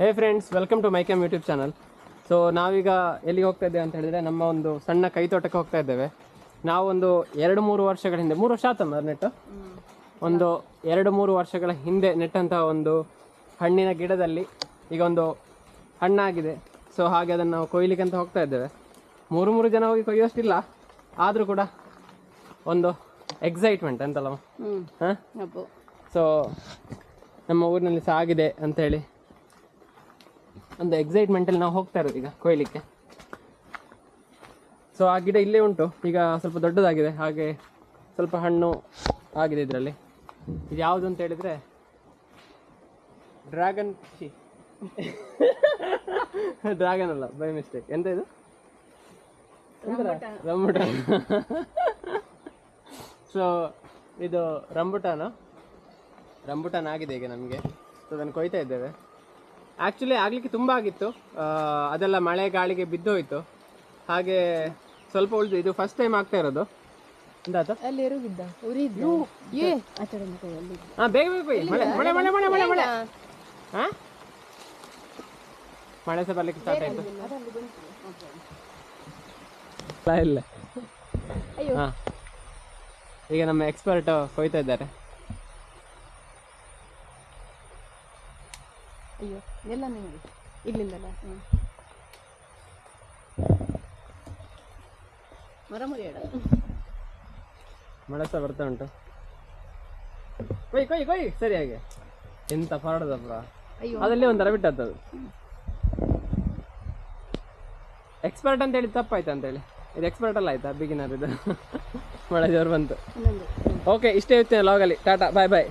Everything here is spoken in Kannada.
ಹೇ ಫ್ರೆಂಡ್ಸ್ ವೆಲ್ಕಮ್ ಟು ಮೈಕಮ್ ಯೂಟ್ಯೂಬ್ ಚಾನಲ್ ಸೊ ನಾವೀಗ ಎಲ್ಲಿಗೆ ಹೋಗ್ತಾ ಇದ್ದೇವೆ ಅಂತ ಹೇಳಿದ್ರೆ ನಮ್ಮ ಒಂದು ಸಣ್ಣ ಕೈತೋಟಕ್ಕೆ ಹೋಗ್ತಾ ಇದ್ದೇವೆ. ನಾವೊಂದು ಎರಡು ಮೂರು ವರ್ಷಗಳ ಹಿಂದೆ ಮೂರು ವರ್ಷ ಆತಮ್ಮ ನೆಟ್ಟು ಒಂದು ಎರಡು ಮೂರು ವರ್ಷಗಳ ಹಿಂದೆ ನೆಟ್ಟಂತಹ ಒಂದು ಹಣ್ಣಿನ ಗಿಡದಲ್ಲಿ ಈಗ ಒಂದು ಹಣ್ಣಾಗಿದೆ. ಸೊ ಹಾಗೆ ಅದನ್ನು ನಾವು ಕೊಯ್ಲಿಕ್ಕೆ ಅಂತ ಹೋಗ್ತಾ ಇದ್ದೇವೆ. ಮೂರು ಮೂರು ಜನ ಹೋಗಿ ಕೊಯ್ಯೋಷ್ಟಿಲ್ಲ ಆದರೂ ಕೂಡ ಒಂದು ಎಕ್ಸೈಟ್ಮೆಂಟ್ ಅಂತಲ್ಲ ಹಾಂ? ಸೊ ನಮ್ಮ ಊರಿನಲ್ಲಿ ಸಹ ಆಗಿದೆ ಅಂತೇಳಿ ಒಂದು ಎಕ್ಸೈಟ್ಮೆಂಟಲ್ಲಿ ನಾವು ಹೋಗ್ತಾ ಇರೋದು ಈಗ ಕೊಯ್ಲಿಕ್ಕೆ. ಸೊ ಆ ಗಿಡ ಇಲ್ಲೇ ಉಂಟು. ಈಗ ಸ್ವಲ್ಪ ದೊಡ್ಡದಾಗಿದೆ. ಹಾಗೆ ಸ್ವಲ್ಪ ಹಣ್ಣು ಆಗಿದೆ ಇದರಲ್ಲಿ. ಇದು ಯಾವುದು ಅಂತ ಹೇಳಿದರೆ ಡ್ರ್ಯಾಗನ್ ಶಿ ಡ್ರ್ಯಾಗನ್ ಅಲ್ಲ ಬೈ ಮಿಸ್ಟೇಕ್. ಎಂತ ಇದು? ರಂಬುಟಾನ್ ಸೊ ಇದು ರಂಬುಟಾನು? ರಂಬುಟಾನ್ ಆಗಿದೆ ಈಗ ನಮಗೆ. ಸೊ ಅದನ್ನು ಕೊಯ್ತಾ ಇದ್ದೇವೆ. ಆ್ಯಕ್ಚುಲಿ ಆಗಲಿಕ್ಕೆ ತುಂಬ ಆಗಿತ್ತು. ಅದೆಲ್ಲ ಮಳೆ ಗಾಳಿಗೆ ಬಿದ್ದೋಯ್ತು. ಹಾಗೆ ಸ್ವಲ್ಪ ಉಳಿದು ಇದು ಫಸ್ಟ್ ಟೈಮ್ ಆಗ್ತಾ ಇರೋದು. ಅಲ್ಲಿ ಉರಿದ್ದ. ಏ! ಹಾಂ ಬೇಗ ಬೇಗ ಮಳೆ ಮಳೆ ಮಳೆ ಮಳೆ ಮಳೆ ಮಳೆ. ಹಾಂ? ಮಳೆ ಸಹ ಬರ್ಲಿಕ್ಕೆ ಸ್ಟಾರ್ಟ್ ಆಯಿತು. ಇಲ್ಲ. ಈಗ ನಮ್ಮ ಎಕ್ಸ್ಪರ್ಟ್ ಕೊಯ್ತಾ ಇದ್ದಾರೆ. ಅಯ್ಯೋ ಎಲ್ಲ ನಿಮಗೆ ಇಲ್ಲಿಂದಲ್ಲ ಹ್ಞೂ ಮರ ಮುರಿಯಡ ಮಳೆ ಸಹ ಬರ್ತಾ ಉಂಟು. ಕೊಯ್ ಕೊಯ್ ಕೊಯ್. ಸರಿ ಹಾಗೆ. ಎಂತ ಫಾರ್ಡದಪ್ಪ ಅಯ್ಯೋ. ಅದಲ್ಲೇ ಒಂಥರ ಬಿಟ್ಟದ್ದು ಎಕ್ಸ್ಪರ್ಟ್ ಅಂತ ಹೇಳಿ ತಪ್ಪಾಯ್ತು ಅಂತೇಳಿ ಇದು ಎಕ್ಸ್ಪರ್ಟ್ ಅಲ್ಲ ಆಯ್ತಾ? ಬಿಗಿನರ್ ಇದು. ಮಳೆ ಜೋರು ಬಂತು. ಓಕೆ ಇಷ್ಟೇ ಇರ್ತೇನೆ ಲಾಗಲ್ಲಿ ಟಾಟಾ ಬಾಯ್ ಬಾಯ್